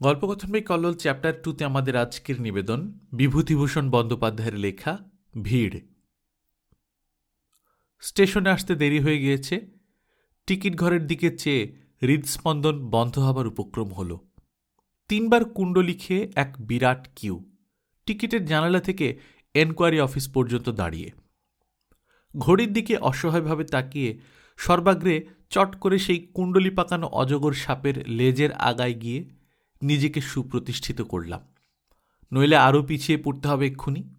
গল্পকথন by Kallol chapter টুতে আমাদের আজকের নিবেদন, বিভূতিভূষণ বন্দ্যোপাধ্যায়ের লেখা, ভিড়। স্টেশনে আসতে দেরি হয়ে গিয়েছে, টিকিট ঘরের দিকে চেয়ে হৃদস্পন্দন বন্ধ হবার উপক্রম হল। তিনবার কুণ্ডলি খেয়ে এক বিরাট কিউ, টিকিটের জানালা থেকে এনকোয়ারি অফিস পর্যন্ত দাঁড়িয়ে। ঘড়ির দিকে অসহায়ভাবে তাকিয়ে সর্বাগ্রে চট করে সেই কুণ্ডলি পাকানো অজগর সাপের লেজের আগায় গিয়ে নিজেকে সুপ্রতিষ্ঠিত করলাম। নইলে আরও পিছিয়ে পড়তে হবে এক্ষুনি।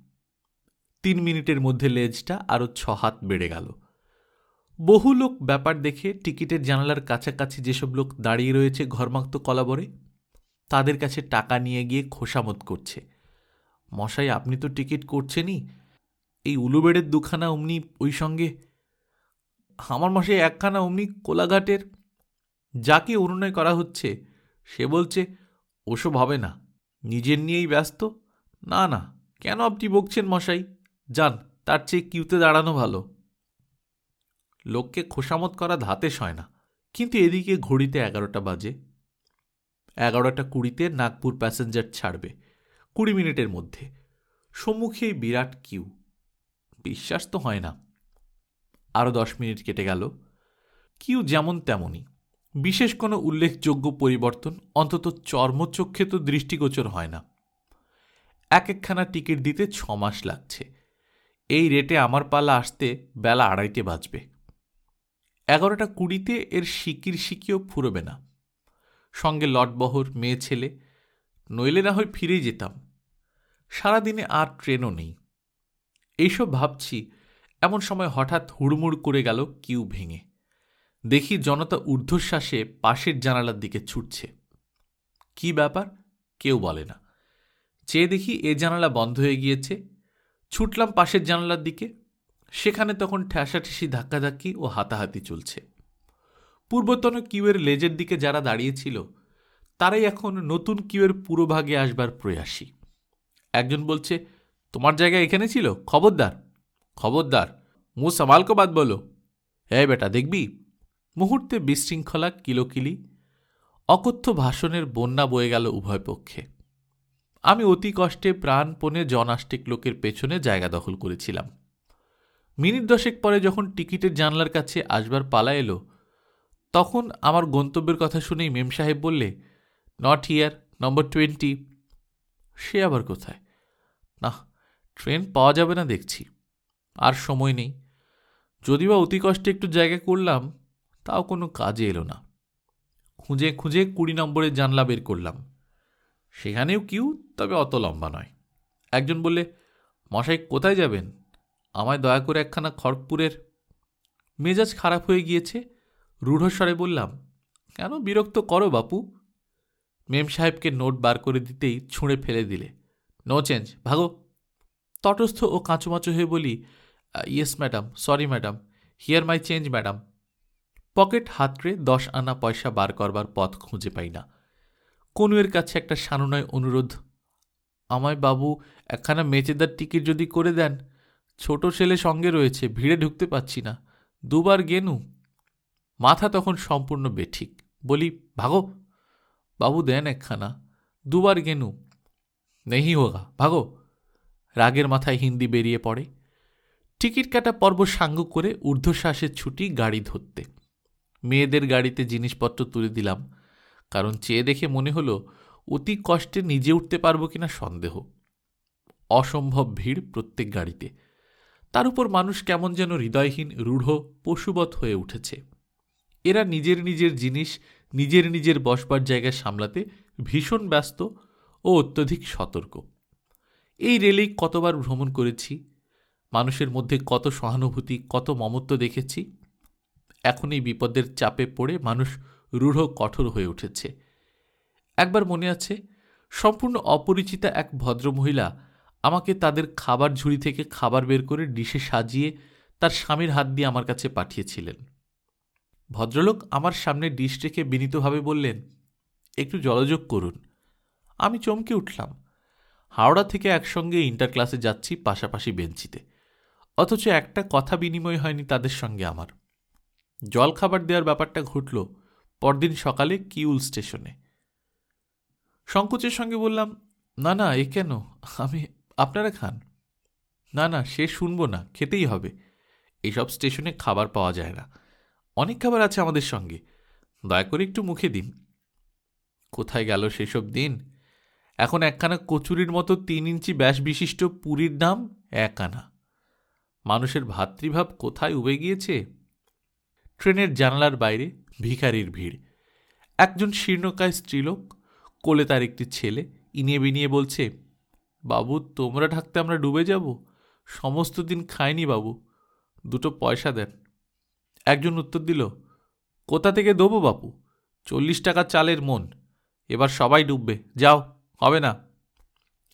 তিন মিনিটের মধ্যে লেজটা আরও ছ হাত বেড়ে গেল। বহু লোক ব্যাপার দেখে টিকিটের জানালার কাছাকাছি যেসব লোক দাঁড়িয়ে রয়েছে ঘরমাক্ত কলাবরে, তাদের কাছে টাকা নিয়ে গিয়ে খোসামত করছে। মশাই, আপনি তো টিকিট করছেনই। এই উলুবেড়ের দুখানা অমনি ওই সঙ্গে। আমার মশাই একখানা অমনি কোলাঘাটের। যাকে অনুনয় করা হচ্ছে, সে বলছে ওসব হবে না। নিজের নিয়েই ব্যস্ত? না না। কেন আপনি বকছেন মশাই? যান, তার চেয়ে কিউতে দাঁড়ানো ভালো। লোককে খোসামত করা ধাতে সয় না। কিন্তু এদিকে ঘড়িতে এগারোটা বাজে। এগারোটা কুড়িতে নাগপুর প্যাসেঞ্জার ছাড়বে, কুড়ি মিনিটের মধ্যে। সম্মুখেই বিরাট কিউ। বিশ্বাস তো হয় না। আরও দশ মিনিট কেটে গেল। কিউ যেমন তেমনই। বিশেষ কোনো উল্লেখযোগ্য পরিবর্তন অন্তত চর্মচক্ষে তো দৃষ্টিগোচর হয় না। এক একখানা টিকিট দিতে ছ মাস লাগছে। এই রেটে আমার পালা আসতে বেলা আড়াইটে বাজবে। এগারোটা কুড়িতে এর সিকির সিকিও ফুরবে না। সঙ্গে লটবহর, মেয়ে, ছেলে, নইলে না হয় ফিরেই যেতাম। সারাদিনে আর ট্রেনও নেই। এইসব ভাবছি, এমন সময় হঠাৎ হুড়মুড় করে গেল কিউ ভেঙে। দেখি জনতা ঊর্ধ্বশ্বাসে পাশের জানালার দিকে ছুটছে। কি ব্যাপার? কেউ বলে না। চেয়ে দেখি এ জানালা বন্ধ হয়ে গিয়েছে। ছুটলাম পাশের জানালার দিকে। সেখানে তখন ঠেসাঠেসি, ধাক্কাধাক্কি ও হাতাহাতি চলছে। পূর্বতন কিউয়ের লেজের দিকে যারা দাঁড়িয়েছিল, তারাই এখন নতুন কিউয়ের পুরোভাগে আসবার প্রয়াসী। একজন বলছে, তোমার জায়গা এখানে ছিল? খবরদার? খবরদার? মু সামালকো বাদ বলো। হ্যাঁ বেটা, দেখবি? মুহূর্তে বিশৃঙ্খলা, কিলোকিলি, অকথ্য ভাষণের বন্যা বয়ে গেল উভয় পক্ষে। আমি অতি কষ্টে প্রাণপণে জনাষ্টিক লোকের পেছনে জায়গা দখল করেছিলাম। মিনিট দশেক পরে যখন টিকিটের জানলার কাছে আসবার পালা এলো, তখন আমার গন্তব্যের কথা শুনেই মেম সাহেব বললে নট হিয়ার নম্বর টোয়েন্টি সে আবার কোথায়? না, ট্রেন পাওয়া যাবে না দেখছি। আর সময় নেই। যদি বা অতি কষ্টে একটু জায়গা করলাম তাও কোনো কাজে এলো না। খুঁজে খুঁজে কুড়ি নম্বরের জানলা বের করলাম। সেখানেও কিউ, তবে অত লম্বা নয়। একজন বললে, মশাই, কোথায় যাবেন? আমায় দয়া করে একখানা খড়গপুরের মেজাজ খারাপ হয়ে গিয়েছে। রূঢ়স্বরে বললাম, কেন বিরক্ত করো বাপু? মেম সাহেবকে নোট বার করে দিতেই ছুঁড়ে ফেলে দিলে। নো চেঞ্জ ভাগো। তটস্থ ও কাঁচুমাচু হয়ে বলি yes madam sorry madam here my change madam pocket হাতড়ে দশ আনা পয়সা বার করবার পথ খুঁজে পাই না। কনুয়ের কাছে একটা সানুনয় অনুরোধ, আমায় বাবু, একখানা মেচেদার টিকিট যদি করে দেন, ছোট ছেলে সঙ্গে রয়েছে, ভিড়ে ঢুকতে পাচ্ছি না, দুবার গেনু। মাথা তখন সম্পূর্ণ বেঠিক, বলি, ভাগো, বাবু দেন একখানা, দুবার গেনু। নেহি হোগা, ভাগো। রাগের মাথায় হিন্দি বেরিয়ে পড়ে। টিকিট কাটা পর্ব সাঙ্গ করে ঊর্ধ্বশ্বাসের ছুটি গাড়ি ধরতে। মেয়েদের গাড়িতে জিনিসপত্র তুলে দিলাম। কারণ চেয়ে দেখে মনে হলো, অতি কষ্টে নিজে উঠতে পারব কিনা সন্দেহ। অসম্ভব ভিড় প্রত্যেক গাড়িতে। তার উপর মানুষ কেমন যেন হৃদয়হীন, রূঢ়, পশুবৎ হয়ে উঠেছে। এরা নিজের নিজের জিনিস, নিজের নিজের বসবার জায়গা সামলাতে ভীষণ ব্যস্ত ও অত্যধিক সতর্ক। এই রেলেই কতবার ভ্রমণ করেছি, মানুষের মধ্যে কত সহানুভূতি, কত মমত্ব দেখেছি এখন এই বিপদের চাপে পড়ে মানুষ রূঢ় কঠোর হয়ে উঠেছে। একবার মনে আছে, সম্পূর্ণ অপরিচিতা এক ভদ্রমহিলা আমাকে তাদের খাবার ঝুড়ি থেকে খাবার বের করে ডিশে সাজিয়ে তার স্বামীর হাত দিয়ে আমার কাছে পাঠিয়েছিলেন। ভদ্রলোক আমার সামনে ডিশ রেখে বিনীতভাবে বললেন, একটু জলযোগ করুন। আমি চমকে উঠলাম। হাওড়া থেকে একসঙ্গে ইন্টার ক্লাসে যাচ্ছি পাশাপাশি বেঞ্চিতে। অথচ একটা কথা বিনিময় হয়নি তাদের সঙ্গে আমার। জল খাবার দেওয়ার ব্যাপারটা ঘটল পরদিন সকালে কিউল স্টেশনে। সংকোচের সঙ্গে বললাম, না না, এ কেন? আমি, আপনারা খান। না না, সে শুনব না, খেতেই হবে। এসব স্টেশনে খাবার পাওয়া যায় না। অনেক খাবার আছে আমাদের সঙ্গে। দয়া করে একটু মুখে দিন। কোথায় গেল সেসব দিন? এখন একখানা কচুরির মতো তিন ইঞ্চি ব্যাস বিশিষ্ট পুরীর দাম এক আনা। মানুষের ভাতৃভাব কোথায় উবে গিয়েছে? ট্রেনের জানালার বাইরে ভিখারির ভিড়। একজন শীর্ণকায় স্ত্রীলোক কোলে তার একটি ছেলে ইনিয়ে বিনিয়ে বলছে, বাবু, তোমরা থাকতে আমরা ডুবে যাব? সমস্ত দিন খাইনি বাবু, দুটো পয়সা দেন। একজন উত্তর দিল, কোথা থেকে দেবো বাপু? চল্লিশ টাকা চালের মন, এবার সবাই ডুববে, যাও, হবে না।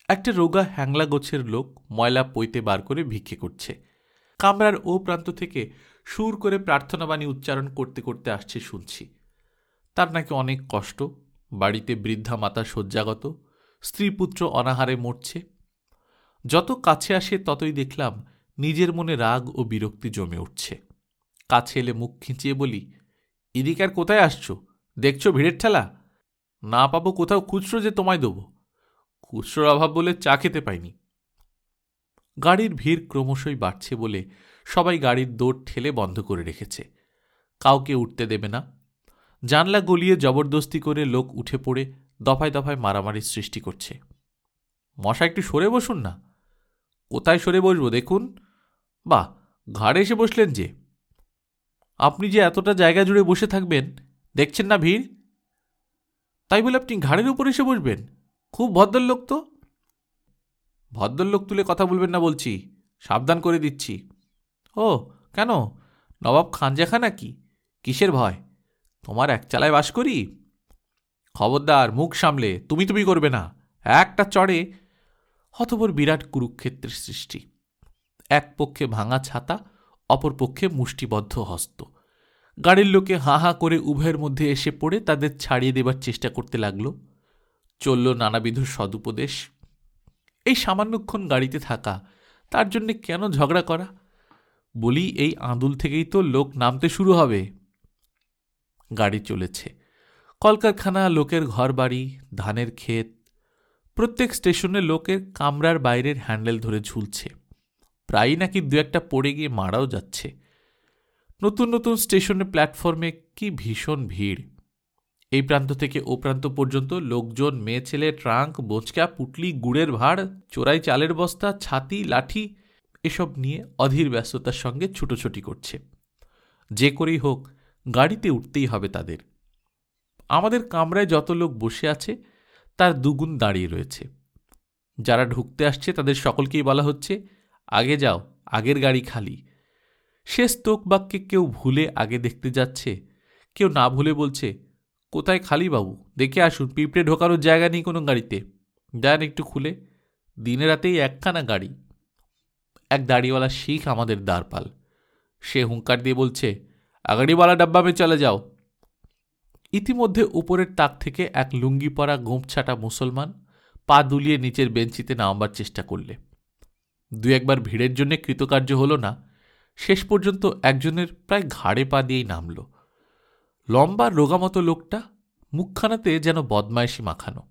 একটা রোগা হ্যাংলা গোছের লোক ময়লা পইতে বার করে ভিক্ষে করছে। কামরার ও প্রান্ত থেকে সুর করে প্রার্থনাবাণী উচ্চারণ করতে করতে আসছে শুনছি। তার নাকি অনেক কষ্ট, বাড়িতে বৃদ্ধা মাতা শয্যাগত, স্ত্রী পুত্র অনাহারে মরছে। যত কাছে আসে ততই দেখলাম নিজের মনে রাগ ও বিরক্তি জমে উঠছে। কাছে এলে মুখ খিঁচিয়ে বলি, এদিকে আর কোথায় আসছো? দেখছ ভিড়ের ঠেলা? না পাবো কোথাও খুচরো যে তোমায় দেবো। খুচরোর অভাব বলে চা খেতে পাইনি। গাড়ির ভিড় ক্রমশই বাড়ছে বলে সবাই গাড়ির দৌড় ঠেলে বন্ধ করে রেখেছে। কাউকে উঠতে দেবে না। জানলা গলিয়ে জবরদস্তি করে লোক উঠে পড়ে দফায় দফায় মারামারির সৃষ্টি করছে। মশা একটু সরে বসুন না। কোথায় সরে বসবো দেখুন। বা ঘাড়ে এসে বসলেন যে। আপনি যে এতটা জায়গা জুড়ে বসে থাকবেন, দেখছেন না ভিড়? তাই বলে আপনি ঘাড়ের উপর এসে বসবেন? খুব ভদ্রলোক তো। ভদ্রলোক তুলে কথা বলবেন না বলছি, সাবধান করে দিচ্ছি। ও, কেন? নবাব খানজাখা নাকি? কিসের ভয়? তোমার এক চালায় বাস করি? খবরদার, মুখ সামলে, তুমি তুমি করবে না। একটা চড়ে হতবর বিরাট কুরুক্ষেত্রের সৃষ্টি। এক পক্ষে ভাঙা ছাতা, অপর পক্ষে মুষ্টিবদ্ধ হস্ত। গাড়ির লোকে হাঁ হাঁ করে উভয়ের মধ্যে এসে পড়ে তাদের ছাড়িয়ে দেবার চেষ্টা করতে লাগল। চলল নানাবিধ সদুপদেশ। এই সামান্যক্ষণ গাড়িতে থাকা, তার জন্যে কেন ঝগড়া করা? বলি, এই আঁদুল থেকেই তো লোক নামতে শুরু হবে। গাড়ি চলেছে। কলকারখানা, লোকের ঘরবাড়ি, ধানের ক্ষেত, প্রত্যেক স্টেশনে লোকের কামরার বাইরের হ্যান্ডেল ধরে ঝুলছে। প্রায়ই নাকি দু একটা পড়ে গিয়ে মারাও যাচ্ছে। নতুন নতুন স্টেশনে প্ল্যাটফর্মে কি ভীষণ ভিড়। এই প্রান্ত থেকে ও প্রান্ত পর্যন্ত লোকজন, মেয়ে, ছেলে, ট্রাঙ্ক, বোচকা, পুটলি, গুড়ের ভাড়, চোরাই চালের বস্তা, ছাতি, লাঠি, এসব নিয়ে অধীর ব্যস্ততার সঙ্গে ছুটোছুটি করছে। যে করেই হোক, গাড়িতে উঠতেই হবে তাদের। আমাদের কামরায় যত লোক বসে আছে, তার দুগুণ দাঁড়িয়ে রয়েছে। যারা ঢুকতে আসছে, তাদের সকলকেই বলা হচ্ছে, আগে যাও, আগের গাড়ি খালি। শেষ তোক বাক্যে কেউ ভুলে আগে দেখতে যাচ্ছে, কেউ না ভুলে বলছে কোথায় খালি বাবু? দেখে আসুন, পিঁপড়ে ঢোকানোর জায়গা নেই কোনো গাড়িতে। দেন একটু খুলে। দিনে রাতেই একখানা গাড়ি। এক দাড়িওয়ালা শিখ আমাদের দ্বারপাল। সে হুঙ্কার দিয়ে বলছে, আগাড়িওয়ালা ডাব্বা মে চলে যাও। ইতিমধ্যে উপরের তাক থেকে এক লুঙ্গি পরা গোঁপছাটা মুসলমান পা দুলিয়ে নিচের বেঞ্চিতে নামবার চেষ্টা করলে। দু একবার ভিড়ের জন্য কৃতকার্য হলো না। শেষ পর্যন্ত একজনের প্রায় ঘাড়ে পা দিয়েই নামল। লম্বা রোগামতো লোকটা মুখখানাতে যেন বদমায়েশি মাখানো।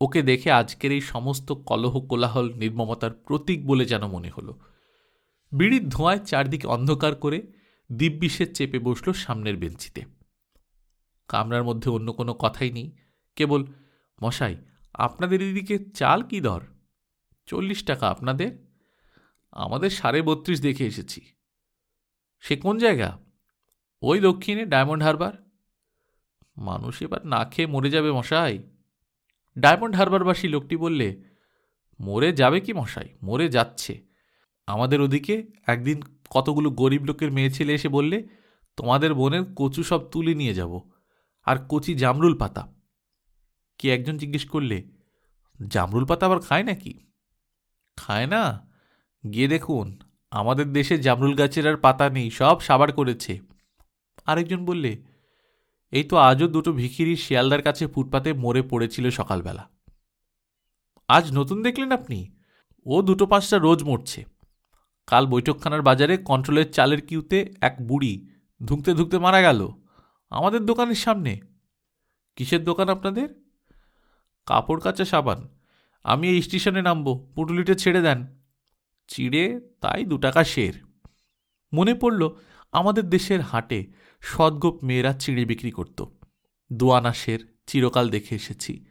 ওকে দেখে আজকের এই সমস্ত কলহ কোলাহল নির্মমতার প্রতীক বলে যেন মনে হলো। বিড়ির ধোঁয়ায় চারদিকে অন্ধকার করে দিব্যিষে চেপে বসল সামনের বেঞ্চিতে। কামরার মধ্যে অন্য কোনো কথাই নেই, কেবল, মশাই, আপনাদের এদিকে চাল কি দর? চল্লিশ টাকা আপনাদের? আমাদের সাড়ে বত্রিশ দেখে এসেছি। সে কোন জায়গা? ওই দক্ষিণে ডায়মন্ড হারবার? মানুষ এবার না খেয়ে মরে যাবে মশাই। ডায়মন্ড হারবারবাসী লোকটি বললে, মরে যাবে কি মশাই? মরে যাচ্ছে। আমাদের ওদিকে একদিন কতগুলো গরিব লোকের মেয়ে ছেলে এসে বললে, তোমাদের বোনের কচু সব তুলে নিয়ে যাব, আর কচি জামরুল পাতা। কে একজন জিজ্ঞেস করলে, জামরুল পাতা আবার খায় নাকি? খায় না। গিয়ে দেখুন, আমাদের দেশে জামরুল গাছের আর পাতা নেই, সব সাবার করেছে। আরেকজন বললে, এই তো আজও দুটো ভিখিরি শিয়ালদার কাছে ফুটপাতে মরে পড়েছিল সকালবেলা। আজ নতুন দেখলেন আপনি? ও দুটো পাঁচটা রোজ মরছে। কাল বৈঠকখানার বাজারে কন্ট্রোলের চালের কিউতে এক বুড়ি ধুঁকতে ধুঁকতে মারা গেল। আমাদের দোকানের সামনে। কিসের দোকান আপনাদের? কাপড় কাচা সাবান। আমি এই স্টেশনে নামবো। পুটুলিটা ছেড়ে দেন। চিড়ে তাই দু টাকা শের। মনে পড়ল আমাদের দেশের হাটে সদ্গোপ মেয়েরা চিড়ে বিক্রি করত। দোয়ানা শের চিরকাল দেখে এসেছি।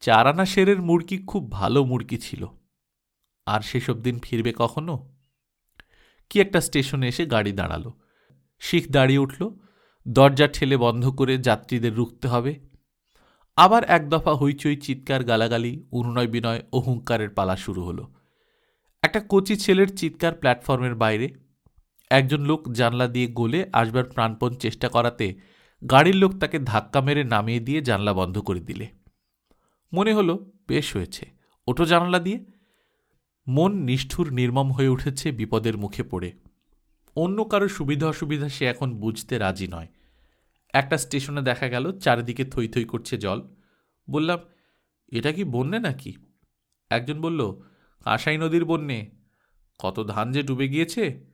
চার আনা শেরের মুরগি খুব ভালো মুরগি ছিল। আর সেসব দিন ফিরবে কখনো? কি একটা স্টেশনে এসে গাড়ি দাঁড়াল। শিখ দাঁড়িয়ে উঠল। দরজা ঠেলে বন্ধ করে যাত্রীদের রুখতে হবে। আবার এক দফা হইচই, চিৎকার, গালাগালি অনুনয় বিনয় ও হুঙ্কারের পালা শুরু হলো। একটা কচি ছেলের চিৎকার প্ল্যাটফর্মের বাইরে একজন লোক জানলা দিয়ে গলে আসবার প্রাণপণ চেষ্টা করাতে গাড়ির লোক তাকে ধাক্কা মেরে নামিয়ে দিয়ে জানলা বন্ধ করে দিলে। মনে হলো, বেশ হয়েছে। ওটো জানলা দিয়ে। মন নিষ্ঠুর, নির্মম হয়ে উঠেছে বিপদের মুখে পড়ে। অন্য কারও সুবিধা অসুবিধা সে এখন বুঝতে রাজি নয়। একটা স্টেশনে দেখা গেল, চারিদিকে থই থই করছে জল। বললাম, এটা কি বন্যে নাকি? একজন বলল, কাঁসাই নদীর বন্যে। কত ধান যে ডুবে গিয়েছে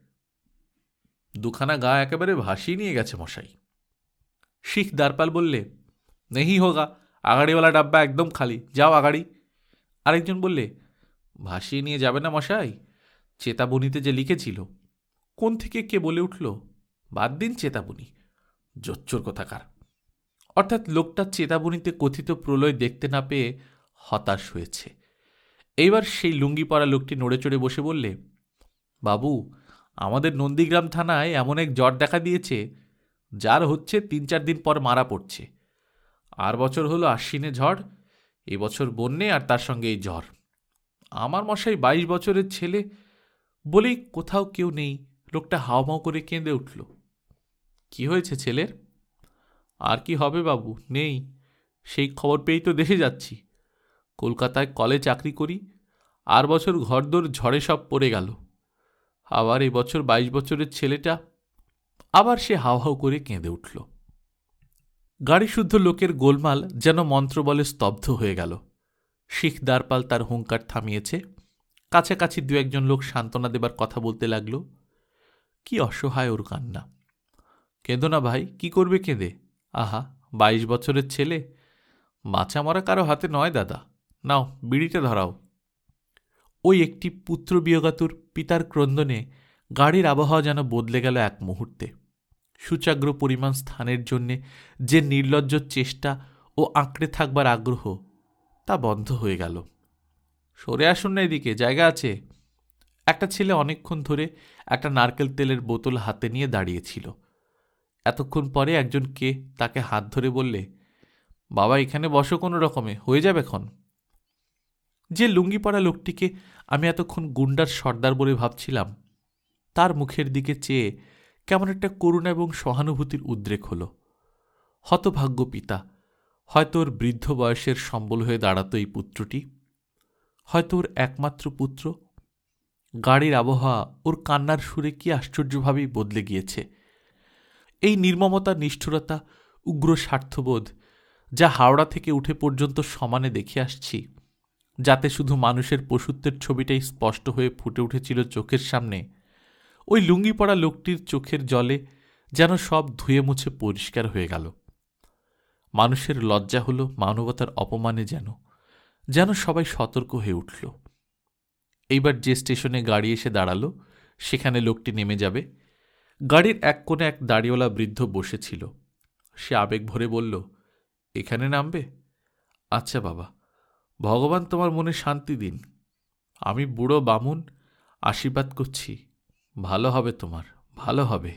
দুখানা গা একেবারে ভাসিয়ে নিয়ে গেছে মশাই। শিখ দারপাল বললে, নেহি হোগা, আগাড়িওয়ালা ডাব্বা একদম খালি, যাও আগাড়ি। আরেকজন বললে, ভাসিয়ে নিয়ে যাবে না মশাই, চেতাবনীতে যে লিখেছিল, কোন থেকে কে বলে উঠল? বাদ দিন চেতাবনি, জোচ্চোর কথাকার। অর্থাৎ লোকটা চেতাবনিতে কথিত প্রলয় দেখতে না পেয়ে হতাশ হয়েছে। এইবার সেই লুঙ্গি পরা লোকটি নড়ে চড়ে বসে বললে, বাবু আমাদের নন্দীগ্রাম থানায় এমন এক জ্বর দেখা দিয়েছে, যার হচ্ছে তিন চার দিন পর মারা পড়ছে। আর বছর হলো আশ্বিনে ঝড় এবছর বন্যে আর তার সঙ্গে এই জ্বর। আমার মশাই বাইশ বছরের ছেলে, বলেই কোথাও কেউ নেই, লোকটা হাওমাও করে কেঁদে উঠল। কি হয়েছে ছেলের? আর কি হবে বাবু, নেই, সেই খবর পেয়েই তো দেশে যাচ্ছি। কলকাতায় কলে চাকরি করি, আর বছর ঘরদোর ঝড়ে সব পড়ে গেল। আবার এই বছর বাইশ বছরের ছেলেটা আবার সে হাও করে কেঁদে উঠল। গাড়ি শুদ্ধ লোকের গোলমাল যেন মন্ত্রবলে স্তব্ধ হয়ে গেল। শিখ দ্বারপাল তার হুঙ্কার থামিয়েছে। কাছাকাছি দু একজন লোক সান্ত্বনা দেবার কথা বলতে লাগল। কি অসহায় ওর কান্না। কেঁদো না ভাই, কি করবে কেঁদে? আহা, বাইশ বছরের ছেলে। বাঁচা মরা কারও হাতে নয় দাদা। নাও, বিড়িটা ধরাও। ওই একটি পুত্র বিয়োগাতুর পিতার ক্রন্দনে গাড়ির আবহাওয়া যেন বদলে গেল এক মুহূর্তে। সুচাগ্র পরিমাণ স্থানের জন্যে যে নির্লজ্জ চেষ্টা ও আঁকড়ে থাকবার আগ্রহ, তা বন্ধ হয়ে গেল। সরে আসুন না এদিকে, জায়গা আছে। একটা ছেলে অনেকক্ষণ ধরে একটা নারকেল তেলের বোতল হাতে নিয়ে দাঁড়িয়েছিল। এতক্ষণ পরে একজন কে তাকে হাত ধরে বললে, বাবা, এখানে বসো কোনো রকমে, হয়ে যাবে এখন? যে লুঙ্গি পরা লোকটিকে আমি এতক্ষণ গুন্ডার সর্দার বলে ভাবছিলাম, তার মুখের দিকে চেয়ে কেমন একটা করুণা এবং সহানুভূতির উদ্রেক হল। হতভাগ্য পিতা, হয়তো ওর বৃদ্ধ বয়সের সম্বল হয়ে দাঁড়াতো এই পুত্রটি, হয়তো ওর একমাত্র পুত্র। গাড়ির আবহাওয়া ওর কান্নার সুরে কি আশ্চর্যভাবেই বদলে গিয়েছে। এই নির্মমতা, নিষ্ঠুরতা, উগ্র স্বার্থবোধ যা হাওড়া থেকে উঠে পর্যন্ত সমানে দেখে আসছি। যাতে শুধু মানুষের পশুত্বের ছবিটাই স্পষ্ট হয়ে ফুটে উঠেছিল চোখের সামনে। ওই লুঙ্গি পড়া লোকটির চোখের জলে যেন সব ধুয়ে মুছে পরিষ্কার হয়ে গেল। মানুষের লজ্জা হলো মানবতার অপমানে যেন যেন সবাই সতর্ক হয়ে উঠল। এইবার যে স্টেশনে গাড়ি এসে দাঁড়াল, সেখানে লোকটি নেমে যাবে। গাড়ির এক কোণে এক দাড়িওয়ালা বৃদ্ধ বসেছিল। সে আবেগ ভরে বলল, এখানে নামবে? আচ্ছা বাবা। ভগবান তোমার মনে শান্তি দিন। আমি বুড়ো বামুন, আশীর্বাদ করছি। ভালো হবে তোমার, ভালো হবে।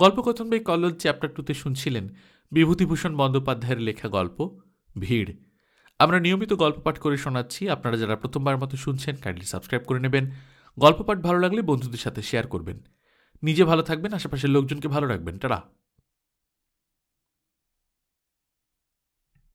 গল্পকথন বাই কল্লোল চ্যাপ্টার টুতে শুনছিলেন বিভূতিভূষণ বন্দ্যোপাধ্যায়ের লেখা গল্প, ভিড়। আমরা নিয়মিত গল্প পাঠ করে শোনাচ্ছি। আপনারা যারা প্রথমবার মতো শুনছেন কাইন্ডলি সাবস্ক্রাইব করে নেবেন। গল্প পাঠ ভালো লাগলে বন্ধুদের সাথে শেয়ার করবেন। নিজে ভালো থাকবেন, আশেপাশের লোকজনকে ভালো রাখবেন। টাটা।